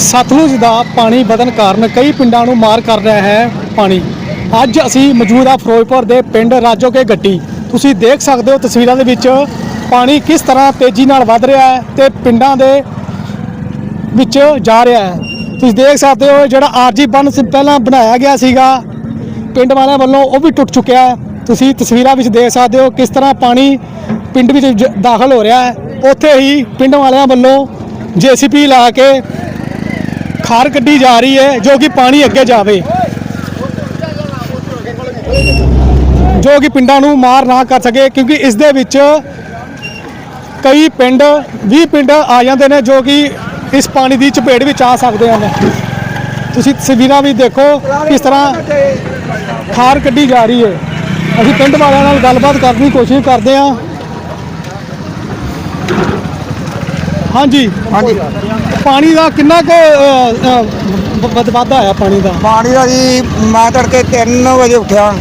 ਸਤਲੁਜ ਦਾ ਪਾਣੀ ਵਧਣ ਕਾਰਨ ਕਈ ਪਿੰਡਾਂ ਨੂੰ ਮਾਰ ਕਰ ਰਿਹਾ ਹੈ ਪਾਣੀ। ਅੱਜ ਅਸੀਂ ਮੌਜੂਦ ਹਾਂ ਫਿਰੋਜ਼ਪੁਰ ਦੇ ਪਿੰਡ ਰਾਜੋਕੇ ਗੱਟੀ। ਤੁਸੀਂ ਦੇਖ ਸਕਦੇ ਹੋ ਤਸਵੀਰਾਂ ਦੇ ਵਿੱਚ ਪਾਣੀ ਕਿਸ ਤਰ੍ਹਾਂ ਤੇਜ਼ੀ ਨਾਲ ਵੱਧ ਰਿਹਾ ਹੈ ਤੇ ਪਿੰਡਾਂ ਦੇ ਵਿੱਚ ਜਾ ਰਿਹਾ ਹੈ। ਤੁਸੀਂ ਦੇਖ ਸਕਦੇ ਹੋ ਜਿਹੜਾ ਆਰਜੀ ਬੰਨ ਪਹਿਲਾਂ ਬਣਾਇਆ ਗਿਆ ਸੀਗਾ। ਪਿੰਡ ਵਾਲਿਆਂ ਵੱਲੋਂ ਉਹ ਵੀ ਟੁੱਟ ਚੁੱਕਿਆ ਹੈ। ਤੁਸੀਂ ਤਸਵੀਰਾਂ ਵਿੱਚ ਦੇਖ ਸਕਦੇ ਹੋ ਕਿਸ ਤਰ੍ਹਾਂ ਪਾਣੀ ਪਿੰਡ ਵਿੱਚ ਜ- ਦਾਖਲ ਹੋ ਰਿਹਾ ਹੈ। ਉੱਥੇ ਹੀ ਪਿੰਡ ਵਾਲਿਆਂ ਵੱਲੋਂ ਜੀਸੀਪੀ ਲਾ ਕੇ ਖਾਰ ਕੱਢੀ ਜਾ ਰਹੀ ਹੈ ਜੋ ਕਿ ਪਾਣੀ ਅੱਗੇ ਜਾਵੇ। ਜੋ ਕਿ ਪਿੰਡਾਂ ਨੂੰ ਮਾਰ ਨਾ ਕਰ ਸਕੇ, ਕਿਉਂਕਿ ਇਸ ਦੇ ਵਿੱਚ ਕਈ ਪਿੰਡ 20 ਪਿੰਡ ਆ ਜਾਂਦੇ ਨੇ ਜੋ ਕਿ ਇਸ ਪਾਣੀ ਦੀ ਚਪੇਟ ਵਿੱਚ ਆ ਸਕਦੇ ਹਨ। ਤੁਸੀਂ ਤਸਵੀਰਾਂ ਵੀ ਦੇਖੋ ਕਿਸ ਤਰ੍ਹਾਂ ਖਾਰ ਕੱਢੀ ਜਾ ਰਹੀ ਹੈ। ਅਸੀਂ ਪਿੰਡ ਵਾਲਿਆਂ ਨਾਲ ਗੱਲਬਾਤ ਕਰਨ ਦੀ ਕੋਸ਼ਿਸ਼ ਕਰਦੇ ਹਾਂ। ਹਾਂਜੀ। ਹਾਂਜੀ। ਪਾਣੀ ਦਾ ਕਿੰਨਾ ਕੁ ਅ, ਅ, ਵ- ਵਧ- ਵਾਧਾ ਆਇਆ ਪਾਣੀ ਦਾ? ਪਾਣੀ ਦਾ ਜੀ ਮੈਂ ਤੜਕੇ 3 ਵਜੇ ਉੱਠਿਆ।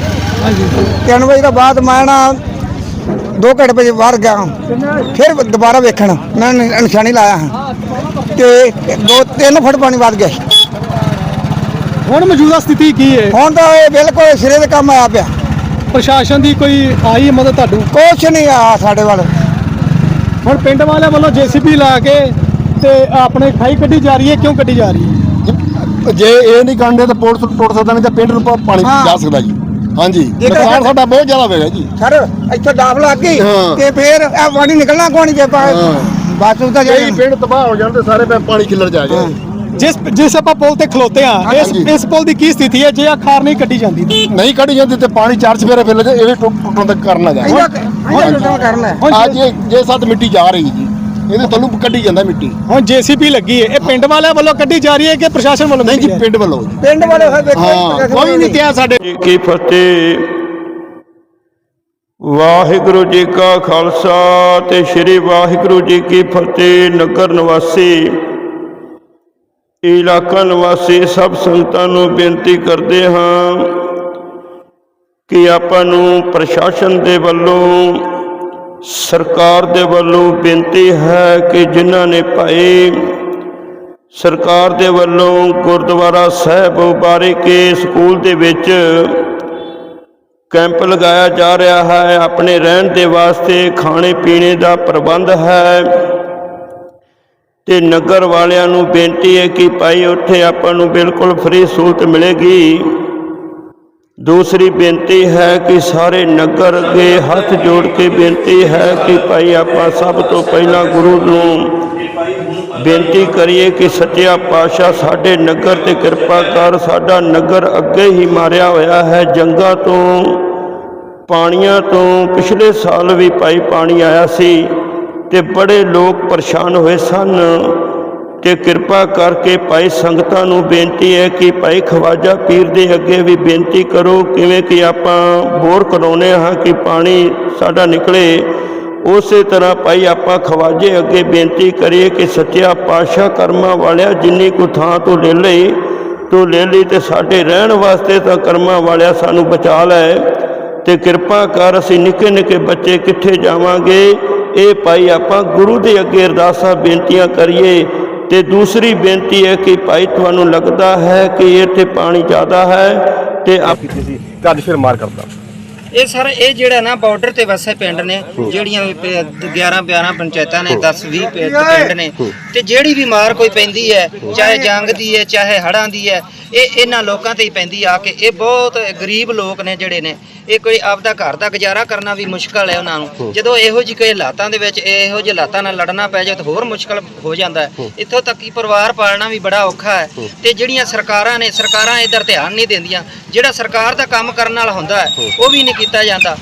ਹਾਂਜੀ। 3 ਵਜੇ ਤੋਂ ਬਾਅਦ ਮੈਂ ਨਾ 2 ਘੰਟੇ ਵਜੇ ਬਾਹਰ ਗਿਆ। ਫਿਰ ਦੁਬਾਰਾ ਵੇਖਣ ਮੈਂ ਨ- ਨਿਸ਼ਾਨੀ ਲਾਇਆ। ਹਾਂ ਤੇ 2 3 ਫੁੱਟ ਪਾਣੀ ਵੱਧ ਗਿਆ। ਹੁਣ ਮੌਜੂਦਾ ਸਥਿਤੀ ਕੀ ਹੈ ਹੁਣ ਤਾਂ ਇਹ ਬਿਲਕੁਲ ਸਿਰੇ ਦੇ ਕੰਮ ਆਇਆ ਪਿਆ। ਪ੍ਰਸ਼ਾਸਨ ਦੀ ਕੋਈ ਆਈ ਮਦਦ ਤੁਹਾਨੂੰ ਕੁਛ ਨਹੀਂ ਆ ਸਾਡੇ ਵੱਲ। ਹੁਣ ਪਿੰਡ ਵਾਲਿਆਂ ਵੱਲੋਂ ਜੀਸੀਬੀ ਲਾ ਕੇ ਤੇ ਆਪਣੇ ਖਾਈ ਕੱਢੀ ਜਾ ਰਹੀ ਹੈ ਕਿਉਂ ਕੱਢੀ ਜਾ ਰਹੀ ਹੈ ਜੇ ਇਹ ਨਹੀਂ ਕਰਦੇ ਤਾਂ ਪੁਲਿਸ ਟੁੱਟ ਸਕਦਾ ਨਹੀਂ ਤਾਂ ਪਿੰਡ ਨੂੰ ਪਾਣੀ। ਜਾ ਸਕਦਾ ਜੀ ਹਾਂਜੀ ਨੁਕਸਾਨ ਸਾਡਾ ਬਹੁਤ ਜ਼ਿਆਦਾ ਹੋਵੇਗਾ ਜੀ ਸਰ ਇੱਥੇ ਡਾਫ ਲੱਗ ਗਈ। ਤੇ ਫਿਰ ਇਹ ਪਾਣੀ ਨਿਕਲਣਾ ਕੋਣੀ ਜੇ ਪਾ ਹਾਂ। ਬਸ ਉਹ ਤਾਂ ਕਈ ਜੇ ਪਿੰਡ ਤਬਾਹ ਹੋ ਜਾਣ ਤੇ ਸਾਰੇ ਪੈ ਪਾਣੀ ਖਿੱਲਰ ਜਾ ਜਾਏ ਜਿਸ ਜਿਸ ਆਪਾਂ ਪੁਲ ਤੇ ਖਲੋਤੇ ਆ ਇਸ। ਇਸ ਪੁਲ ਦੀ ਕੀ ਸਥਿਤੀ ਹੈ ਜੇ ਆ ਖਾਰ ਨਹੀਂ ਕੱਢੀ ਜਾਂਦੀ? ਨਹੀਂ ਕੱਢੀ ਜਾਂਦੀ ਤੇ ਪਾਣੀ ਚਾਰ ਚਫੇਰੇ ਫਿਰ ਜੇ ਇਹ ਵੀ ਟੁੱਟਣ ਤੱਕ ਕਰਨਾ ਜਾ ਇਹਦਾ ਲੁੱਟਣ ਕਰਨਾ ਹੈ। ਹੁਣ ਅੱਜ ਇਹ ਜੇ ਸੱਤ ਮਿੱਟੀ ਜਾ ਰਹੀ ਜੀ। ਇਹਦੇ ਥੱਲੋਂ ਕੱਢੀ ਜਾਂਦਾ ਮਿੱਟੀ। ਹੁਣ ਜੀਸੀਬੀ ਲੱਗੀ ਹੈ। ਇਹ ਪਿੰਡ ਵਾਲਿਆਂ ਵੱਲੋਂ ਕੱਢੀ ਜਾ ਰਹੀ ਹੈ ਕਿ ਪ੍ਰਸ਼ਾਸਨ ਵੱਲੋਂ ਨਹੀਂ ਜੀ ਕੱਢੀ ਜਾ ਰਹੀ ਪਿੰਡ ਵੱਲੋਂ ਜੀ। ਪਿੰਡ ਵਾਲੇ ਹੋਏ ਵੇਖੋ ਹਾਂ ਕੋਈ ਨਹੀਂ ਤਿਆ ਸਾਡੇ। ਜੀ ਕੀ ਫਤਿਹ। ਵਾਹਿਗੁਰੂ ਜੀ ਕਾ ਖਾਲਸਾ ਤੇ ਸ੍ਰੀ ਵਾਹਿਗੁਰੂ ਜੀ ਕੀ ਫਤਿਹ ਨਗਰ ਨਿਵਾਸੀ। ਇਲਾਕਾ ਨਿਵਾਸੀ ਸਭ ਸੰਗਤਾਂ ਨੂੰ ਬੇਨਤੀ ਕਰਦੇ ਹਾਂ ਕਿ ਆਪਾਂ ਨੂੰ ਪ੍ਰਸ਼ਾਸਨ ਦੇ ਵੱਲੋਂ, ਸਰਕਾਰ ਦੇ ਵੱਲੋਂ ਬੇਨਤੀ ਹੈ ਕਿ ਜਿਨ੍ਹਾਂ ਨੇ ਭਾਈ ਸਰਕਾਰ ਦੇ ਵੱਲੋਂ ਗੁਰਦੁਆਰਾ ਸਾਹਿਬ ਬਾਰੇ ਕੇ ਸਕੂਲ ਦੇ ਵਿੱਚ ਕੈਂਪ ਲਗਾਇਆ ਜਾ ਰਿਹਾ ਹੈ। ਆਪਣੇ ਰਹਿਣ ਦੇ ਵਾਸਤੇ ਖਾਣੇ ਪੀਣੇ ਦਾ ਪ੍ਰਬੰਧ ਹੈ। ਤੇ ਨਗਰ ਵਾਲਿਆਂ ਨੂੰ ਬੇਨਤੀ ਹੈ ਕਿ ਭਾਈ, ਉੱਥੇ ਆਪਾਂ ਨੂੰ ਬਿਲਕੁਲ ਫ੍ਰੀ ਸਹੂਲਤ ਮਿਲੇਗੀ। ਦੂਸਰੀ ਬੇਨਤੀ ਹੈ ਕਿ ਸਾਰੇ ਨਗਰ ਅੱਗੇ ਹੱਥ ਜੋੜ ਕੇ ਬੇਨਤੀ ਹੈ ਕਿ ਭਾਈ ਆਪਾਂ ਸਭ ਤੋਂ ਪਹਿਲਾਂ ਗੁਰੂ ਨੂੰ ਬੇਨਤੀ ਕਰੀਏ ਕਿ ਸੱਚਿਆ ਪਾਤਸ਼ਾਹ ਸਾਡੇ ਨਗਰ ਤੇ ਕਿਰਪਾ ਕਰ, ਸਾਡਾ ਨਗਰ ਅੱਗੇ ਹੀ ਮਾਰਿਆ ਹੋਇਆ ਹੈ। ਜੰਗਾਂ ਤੋਂ, ਪਾਣੀਆਂ ਤੋਂ, ਪਿਛਲੇ ਸਾਲ ਵੀ ਭਾਈ ਪਾਣੀ ਆਇਆ ਸੀ ਤੇ ਬੜੇ ਲੋਕ ਪਰੇਸ਼ਾਨ ਹੋਏ ਸਨ। ਤੇ ਕਿਰਪਾ ਕਰਕੇ ਭਾਈ ਸੰਗਤਾਂ ਨੂੰ ਬੇਨਤੀ ਹੈ ਕਿ ਭਾਈ ਖਵਾਜਾ ਪੀਰ ਦੇ ਅੱਗੇ ਵੀ ਬੇਨਤੀ ਕਰੋ, ਕਿਵੇਂ ਕਿ ਆਪਾਂ ਬੋਰ ਕਰਾਉਨੇ ਹਾਂ ਕਿ ਪਾਣੀ ਸਾਡਾ ਨਿਕਲੇ। ਉਸੇ ਤਰ੍ਹਾਂ ਭਾਈ ਆਪਾਂ ਖਵਾਜੇ ਅੱਗੇ ਬੇਨਤੀ ਕਰੀਏ ਕਿ ਸੱਚਿਆ ਪਾਤਸ਼ਾਹ ਕਰਮਾਂ ਵਾਲਿਆ ਜਿੰਨੀ ਕੁ ਥਾਂ ਤੋਂ ਲੈ ਲਈ, ਤੋਂ ਲੈ ਲਈ ਤੇ ਸਾਡੇ ਰਹਿਣ ਵਾਸਤੇ ਤਾਂ ਕਰਮਾਂ ਵਾਲਿਆ ਸਾਨੂੰ ਬਚਾ ਲੈ। ਤੇ ਕਿਰਪਾ ਕਰ ਅਸੀਂ ਨਿੱਕੇ ਨਿੱਕੇ ਬੱਚੇ ਕਿੱਥੇ ਜਾਵਾਂਗੇ, ਇਹ ਭਾਈ ਆਪਾਂ ਗੁਰੂ ਦੇ ਅੱਗੇ ਅਰਦਾਸਾਂ, ਬੇਨਤੀਆਂ ਕਰੀਏ। ਤੇ ਦੂਸਰੀ ਬੇਨਤੀ ਹੈ ਕਿ ਭਾਈ, ਤੁਹਾਨੂੰ ਲੱਗਦਾ ਹੈ ਕਿ ਇੱਥੇ ਪਾਣੀ ਜ਼ਿਆਦਾ ਹੈ ਤੇ ਆਪ ਕੀਤੀ ਸੀ ਤੇ ਅੱਜ ਫਿਰ ਮਾਰ ਕਰਦਾ ਇਹ ਸਰ ਇਹ ਜਿਹੜਾ ਨਾ ਬਾਰਡਰ ਤੇ ਵਸੇ ਪਿੰਡ ਨੇ ਜਿਹੜੀਆਂ ਵੀ ਪ- 11 12 ਪੰਚਾਇਤਾਂ ਨੇ 10 20 ਪ- ਪਿੰਡ ਨੇ ਤੇ ਜਿਹੜੀ ਵੀ ਮਾਰ ਕੋਈ ਪੈਂਦੀ ਹੈ ਚਾਹੇ ਜੰਗ ਦੀ ਹੈ ਚਾਹੇ ਹੜਾਂ ਦੀ ਹੈ ਇਹ ਇਹਨਾਂ ਲੋਕਾਂ ਤੇ ਹੀ ਪੈਂਦੀ ਆ ਕੇ ਇਹ ਬਹੁਤ ਗਰੀਬ ਲੋਕ ਨੇ ਜਿਹੜੇ ਨੇ ਇਹ ਕੋਈ ਆਪਦਾ ਘਰ ਦਾ ਗੁਜ਼ਾਰਾ ਕਰਨਾ ਵੀ ਮੁਸ਼ਕਲ ਹੈ ਉਹਨਾਂ ਨੂੰ। ਜਦੋਂ ਇਹੋ ਜਿਹੇ ਕੋਈ ਹਾਲਾਤਾਂ ਦੇ ਵਿੱਚ ਇਹੋ ਜਿਹੇ ਹਾਲਾਤਾਂ ਨਾਲ ਲੜਨਾ ਪੈ ਜਾਏ ਤਾਂ ਹੋਰ ਮੁਸ਼ਕਲ ਹੋ ਜਾਂਦਾ ਹੈ। ਇੱਥੋਂ ਤੱਕ ਕਿ ਪਰਿਵਾਰ ਪਾਲਣਾ ਵੀ ਬੜਾ ਔਖਾ ਹੈ। ਤੇ ਜਿਹੜੀਆਂ ਸਰਕਾਰਾਂ ਨੇ ਸਰਕਾਰਾਂ ਇਧਰ ਧਿਆਨ ਨਹੀਂ ਦਿੰਦੀਆਂ ਜਿਹੜਾ ਸਰਕਾਰ ਦਾ ਕੰਮ ਕਰਨ ਵਾਲਾ ਹੁੰਦਾ ਹੈ ਉਹ ਵੀ ਨਹੀਂ ਕੀਤਾ ਜਾਂਦਾ।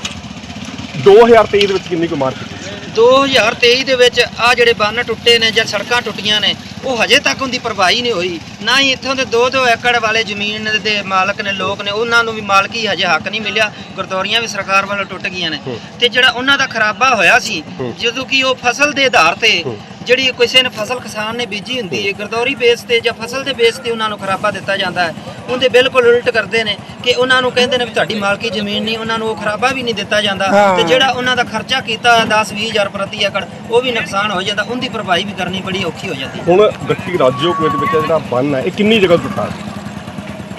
2023 ਦੇ ਵਿੱਚ ਕਿੰਨੀ ਕੁ ਮਾਰ ਕੀਤੀ 2023 ਦੇ ਵਿੱਚ ਆ ਜਿਹੜੇ ਬੰਨ ਟੁੱਟੇ ਨੇ ਜਾਂ ਸੜਕਾਂ ਟੁੱਟੀਆਂ ਨੇ ਉਹ ਹਜੇ ਤੱਕ ਉਹਦੀ ਭਰਪਾਈ ਨਹੀਂ ਹੋਈ। ਨਾ ਹੀ ਇੱਥੋਂ ਦੇ 2-2 ਏਕੜ ਵਾਲੇ ਜ਼ਮੀਨ ਦੇ ਮਾਲਕ ਨੇ ਲੋਕ ਨੇ ਉਹਨਾਂ ਨੂੰ ਵੀ ਮਾਲਕੀ ਹਜੇ ਹੱਕ ਨਹੀਂ ਮਿਲਿਆ। ਗੁਰਦੌਰੀਆਂ ਵੀ ਸਰਕਾਰ ਵੱਲੋਂ ਟੁੱਟ ਗਈਆਂ ਨੇ। ਤੇ ਜਿਹੜਾ ਉਹਨਾਂ ਦਾ ਖਰਾਬਾ ਹੋਇਆ ਸੀ ਜਦੋਂ ਕਿ ਉਹ ਫਸਲ ਦੇ ਆਧਾਰ ਤੇ ਜਿਹੜੀ ਕਿਸੇ ਨੇ ਫਸਲ ਕਿਸਾਨ ਨੇ ਬੀਜੀ ਹੁੰਦੀ ਹੈ ਗਰਦੌਰੀ ਬੇਸ ਤੇ ਜਾਂ ਫਸਲ ਦੇ ਬੇਸ ਤੇ ਉਹਨਾਂ ਨੂੰ ਖਰਾਬਾ ਦਿੱਤਾ ਜਾਂਦਾ ਹੈ ਉਹਦੇ ਬਿਲਕੁਲ ਉਲਟ ਕਰਦੇ ਨੇ ਕਿ ਉਹਨਾਂ ਨੂੰ ਕਹਿੰਦੇ ਨੇ ਵੀ ਤੁਹਾਡੀ ਮਾਲਕੀ ਜ਼ਮੀਨ ਨਹੀਂ ਉਹਨਾਂ ਨੂੰ ਉਹ ਖਰਾਬਾ ਵੀ ਨਹੀਂ ਦਿੱਤਾ ਜਾਂਦਾ। ਤੇ ਜਿਹੜਾ ਉਹਨਾਂ ਦਾ ਖਰਚਾ ਕੀਤਾ 10 20000 ਪ੍ਰਤੀ ਏਕੜ ਉਹ ਵੀ ਨੁਕਸਾਨ ਹੋ ਜਾਂਦਾ ਉਹਦੀ ਭਰਪਾਈ ਵੀ ਕਰਨੀ ਬੜੀ ਔਖੀ ਹੋ ਜਾਂਦੀ ਹੁਣ ਗੱਟੀ ਰਾਜੋ ਦੇ ਵਿੱਚ ਜਿਹੜਾ ਬੰਨ ਹੈ ਇਹ ਕਿੰਨੀ ਜਗ੍ਹਾ ਟੁੱਟਾ ਹੈ?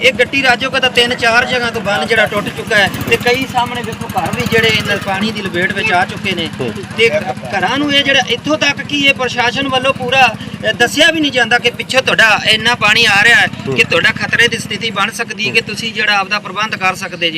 ਇਹ ਗੱਟੀ ਰਾਜੋ ਕਾ ਤਾਂ ਤਿੰਨ ਚਾਰ ਜਗ੍ਹਾ ਤੋਂ ਬੰਨ ਜਿਹੜਾ ਟੁੱਟ ਚੁੱਕਾ ਹੈ ਤੇ ਕਈ ਸਾਹਮਣੇ ਵੇਖੋ ਘਰ ਵੀ ਜਿਹੜੇ ਇਹਨਾਂ ਪਾਣੀ ਦੀ ਲਪੇਟ ਵਿੱਚ ਆ ਚੁੱਕੇ ਨੇ। ਤੇ ਘਰਾਂ ਨੂੰ ਇਹ ਜਿਹੜਾ ਇੱਥੋਂ ਤੱਕ ਕੀ ਇਹ ਪ੍ਰਸ਼ਾਸਨ ਵੱਲੋਂ ਪੂਰਾ ਦੱਸਿਆ ਵੀ ਨਹੀਂ ਜਾਂਦਾ ਕਿ ਪਿੱਛੋਂ ਤੁਹਾਡਾ ਇੰਨਾ ਪਾਣੀ ਆ ਰਿਹਾ ਹੈ ਕਿ ਤੁਹਾਡਾ ਖਤਰੇ ਦੀ ਸਥਿਤੀ ਬਣ ਸਕਦੀ ਹੈ ਕਿ ਤੁਸੀਂ ਜਿਹੜਾ ਆਪਦਾ ਪ੍ਰਬੰਧ ਕਰ ਸਕਦੇ ਜੀ।